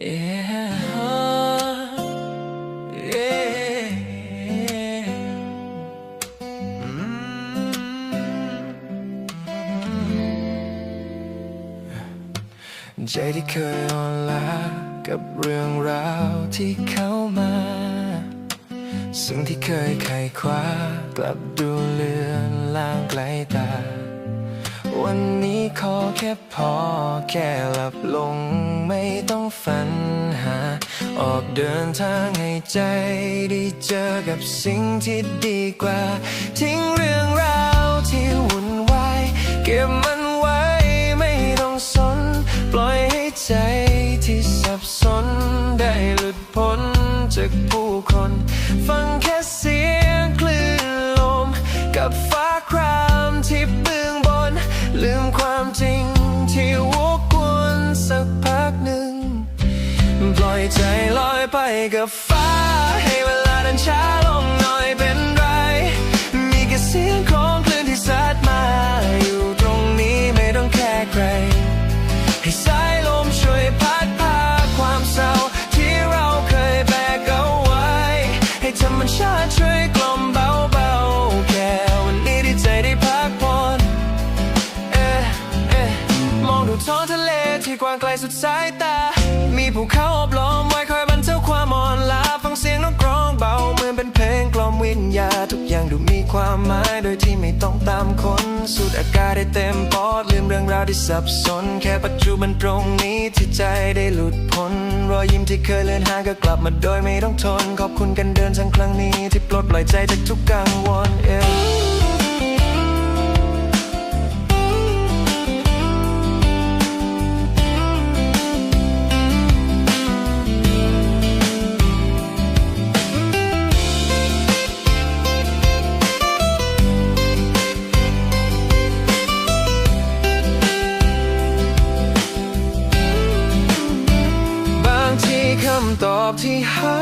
Yeah. Yeah. Mm. ใจที่เคยอ่อนล้ากับเรื่องราวที่เข้ามา สิ่งที่เคยไขว่คว้ากลับดูเลือนลางไกลตา วันนี้ขอแค่พอแค่หลับลงไม่ต้องฝันหา ออกเดินทางให้ใจได้เจอกับสิ่งที่ดีกว่า ทิ้งเรื่องราวที่วุ่นวายเก็บมันไว้ไม่ต้องสน ปล่อยให้ใจที่สับสนได้หลุดพ้นจากผู้คน ฟังแค่เสียงคลื่นลม กับฟ้าครามที่เบื้องบ ลืมความจริงที่วกวนสักพักหนึ่ง ปล่อยใจลอยไปกับฟ้า ให้เวลาเดินช้าลงหน่อยเป็นไร มีแค่เสียงของคลื่นที่ซัดมา อยู่ตรงนี้ไม่ต้องแค่ใคร ให้สายลมช่วยพัดพาความเศร้าที่เราเคยแบกเอาไว้ ให้ธรรมชาติช่วย สุดสายตา มีภูเขาอบล้อมไว้คอยบรรเทาความอ่อนล้าฟังเสียงนกร้องเบาเหมือนเป็นเพลงกล่อมวิญญาทุกอย่างดูมีความหมายโดยที่ไม่ต้องตามคนสูดอากาศได้เต็มปอดลืมเรื่องราวที่สับสน แค่ปัจจุบันตรงนี้ที่ใจได้หลุดพ้นรอยยิ้มที่เคยเลือนหางก็กลับมาโดยไม่ต้องทน ขอบคุณกันเดินทั้งครั้งนี้ที่ปลดปล่อยใจจากทุกกังวล ที่หา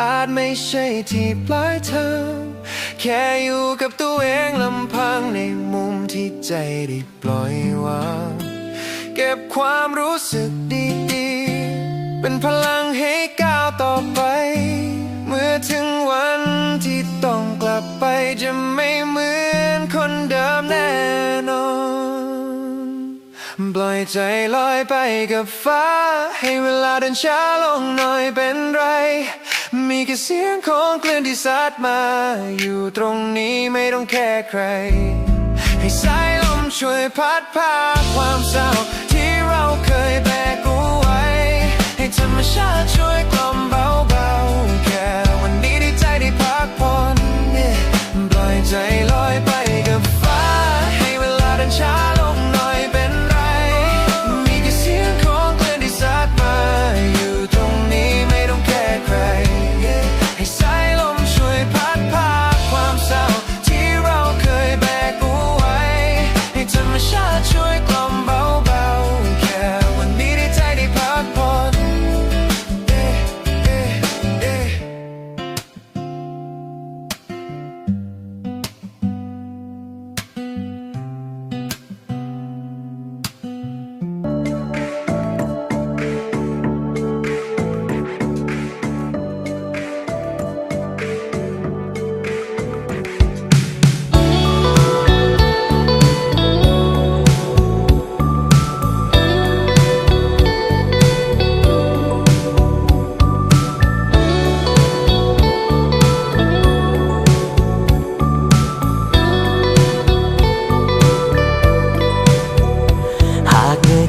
อาจไม่ใช่ที่ปลายทางแค่อยู่กับตัวเองลำพังในมุมที่ใจได้ปล่อยวางเก็บความรู้สึกดีๆ เป็นพลังให้ก้าวต่อไป เมื่อถึงวันที่ต้องกลับไปจะไม่เหมือนคนเดิมแน่นอน ปล่อยใจลอยไปกับฟ้า ให้เวลาเดินช้าลงหน่อยเป็นไร มีแค่เสียงของคลื่นที่ซัดมา อยู่ตรงนี้ไม่ต้องแค่ใคร ให้สายลมช่วยพัดพาความเศร้า ที่เราเคยแบกเอาไว้ ให้ธรรมชาติช่วยกล่อมเบา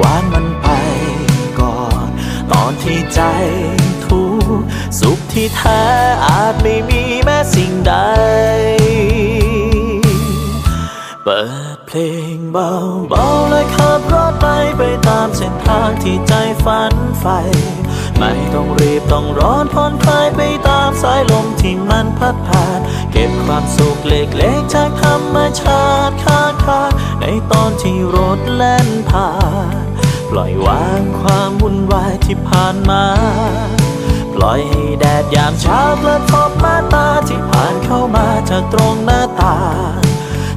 วางมันไปก่อน ตอนที่ใจทุกข์สุขที่แท้อาจไม่มีแม้สิ่งใด เปิดเพลงเบาๆและขับรถไปไปตามเส้นทางที่ใจฝันใฝ่ไม่ต้องรีบต้องร้อนผ่อนคลายไปตามสายลมที่มันพัดผ่าน เก็บความสุขเล็กๆจากธรรมชาติข้างทาในตอนที่รถแล่นผ่าน ล่อยวางความวุ่นวายที่ผ่านมา ปล่อยให้แดดยามเช้ากระทบมาตาที่ผ่านเข้ามาจากตรงหน้าตา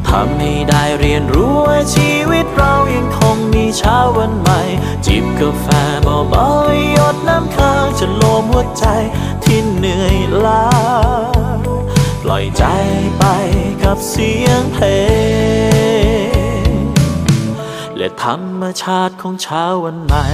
ทำให้ได้เรียนรู้ว่าชีวิตเรายังคงมีเช้าวันใหม่ จิบกาแฟเบาๆหยดน้ำค้างจะโลมหัวใจที่เหนื่อยล้า ปล่อยใจไปกับเสียงเพลง และธรรมชาติของเช้าวันใหม่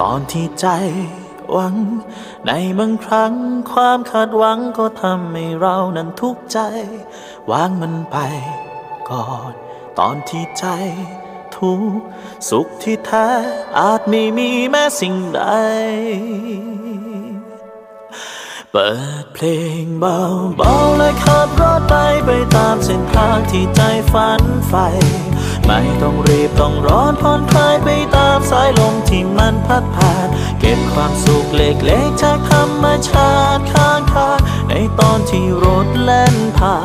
ตอนที่ใจหวัง ในบางครั้งความคาดหวังก็ทำให้เรานั้นทุกข์ใจ วางมันไปก่อน ตอนที่ใจทุกข์สุขที่แท้อาจไม่มีแม้สิ่งใด เปิดเพลงเบาๆและขับรถไปไปตามเส้นทางที่ใจฝันใฝ่ไม่ต้องรีบต้องร้อนผ่อนคลายไปตามสายลม มันพัดผ่าน เก็บความสุขเล็กๆจากธรรมชาติข้างทางในตอนที่รถแล่นผ่า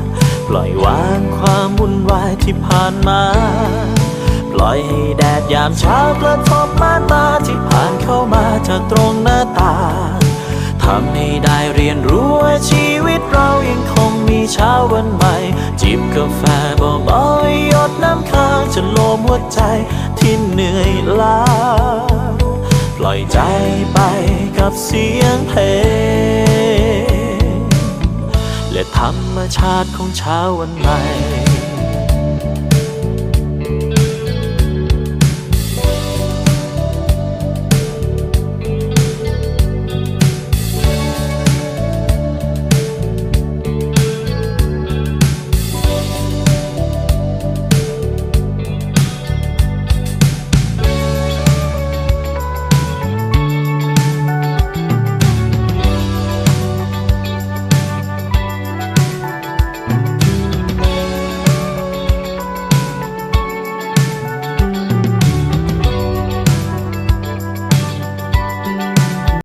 น ปล่อยวางความวุ่นวายที่ผ่านมา ปล่อยให้แดดยามเช้ากระทบมาตาที่ผ่านเข้ามาจากตรงหน้าตาทำให้ได้เรียนรู้ว่าชีวิตเรายังคงมีเช้าวันใหม่ จิบกาแฟเบาๆหยดน้ำค้างจะโลมหัวใจ ที่เหนื่อยล้า ปล่อยใจไปกับเสียงเพลง และธรรมชาติของเช้าวันใหม่